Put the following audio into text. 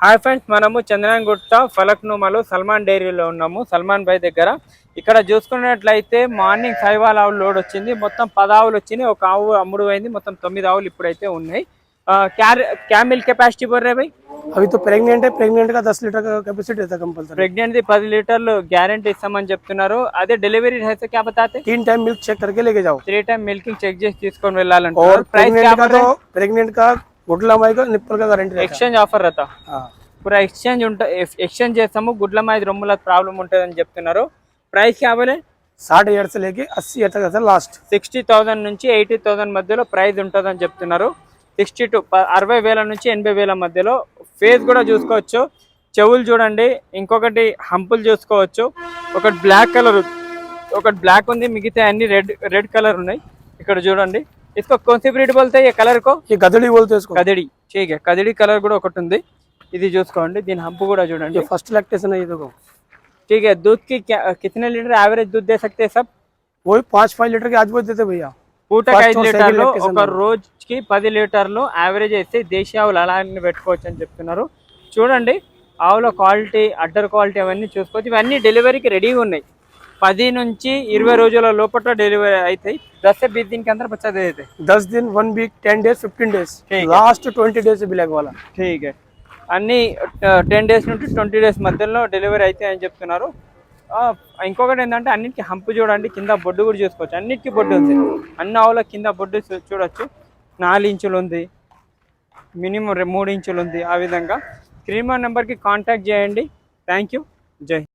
Hi friends మనము చంద్రనగుట్ట ఫలక్నుమలో సల్మాన్ డైరీలో ఉన్నాము సల్మాన్ భాయ్ దగ్గర ఇక్కడ చూసుకున్నట్లయితే మార్నింగ్ సైవాల్ ఆవులు లోడ్ వచ్చింది మొత్తం పది ఆవులు వచ్చినాయి ఒక ఆవు అమ్ముడు అయింది మొత్తం తొమ్మిది ఆవులు ఇప్పుడైతే ఉన్నాయి ఆ, క్యార్ క్యా మిల్క్ కెపాసిటీ బోర్ రే భాయ్ अभी तो प्रेग्नेंट है प्रेग्नेंट का दस लीटर का कैपेसिटी रहता है कंपलसरी ప్రెగ్నెంట్ ది పది లీటర్లు గ్యారంటీ ఇస్తామని చెప్తున్నారు అదే డెలివరీ అయితే క్యా బతాతే तीन टाइम मिल्क चेक करके लेके जाओ త్రీ టైం మిల్కింగ్ చెక్ చేసి తీసుకొని వెళ్ళాలంటే और ప్రైస్ प्रेग्नेंट का గుడ్ల మైకో నిప్పులు కదా రెండు ఎక్స్చేంజ్ ఆఫర్ రతా. ఇప్పుడు ఎక్స్చేంజ్ ఉంటా ఎక్స్చేంజ్ చేస్తాము గుడ్ల గుడ్లమాయి రొమ్ముల ప్రాబ్లం ఉంటుంది అని చెప్తున్నారు. ప్రైస్ కావాలి సాట్ ఇయర్స్ లేకి అస్సీ ఇయర్స్ కదా లాస్ట్ సిక్స్టీ థౌసండ్ నుంచి ఎయిటీ థౌసండ్ మధ్యలో ప్రైస్ ఉంటుందని చెప్తున్నారు. సిక్స్టీ టు అరవై వేల నుంచి ఎనభై వేల మధ్యలో. ఫేస్ కూడా చూసుకోవచ్చు. చెవులు చూడండి. ఇంకొకటి హంపులు చూసుకోవచ్చు. ఒకటి బ్లాక్ కలర్ ఒకటి బ్లాక్ ఉంది మిగతా అన్ని రెడ్ రెడ్ కలర్ ఉన్నాయి. ఇక్కడ చూడండి. ఇసుకో కొంచెం బ్రీడ్ బోల్తే ఈ కలర్ కో ये गदड़ी बोलते हैं इसको కదిడి చీకే కదిడి కలర్ కూడా ఒకటి ఉంది ఇది చూసుకోండి దీని హంపు కూడా చూడండి ये फर्स्ट लैक्टेशन है ये देखो ठीक है दूध की क्या कितने लीटर एवरेज दूध दे सकते हैं सब वही पाँच पाँच लीटर के आज वो देते भैया పూటకి First ఐదు or second లీటర్లు lactation ఒక ఉంది. రోజుకి పది లీటర్లు యావరేజ్ అయితే దేశీ ఆవులు అలానే పెట్టుకోవచ్చు అని చెప్తున్నారు చూడండి ఆవుల క్వాలిటీ అడ్డర్ క్వాలిటీ అవన్నీ చూసుకోవచ్చు ఇవన్నీ డెలివరీకి రెడీగా ఉన్నాయి పది నుంచి ఇరవై రోజుల లోపల డెలివరీ అవుతాయి దస్ से बीस दिन के अंदर बच्चा दे देते दस दिन one week ten days fifteen days ठीक है। लास्ट ट्वेंटी डेज ब्लैक वाला ठीक है అన్ని టెన్ డేస్ నుండి ట్వంటీ డేస్ మధ్యలో డెలివరీ అయితే అని చెప్తున్నారు ఆ, ఇంకొకటి ఏంటంటే అన్నిటికీ హంపు చూడండి కింద బొడ్డు కూడా చూసుకోవచ్చు అన్నిటికీ బొడ్డు ఉంది అన్ని ఆవుల కింద బొడ్డు చూ- చూడొచ్చు నాలుగు ఇంచులు ఉంది మినిమం మూడు ఇంచులు ఉంది ఆ విధంగా స్క్రీన్ నెంబర్కి కాంటాక్ట్ చేయండి థ్యాంక్ యూ జై హింద్.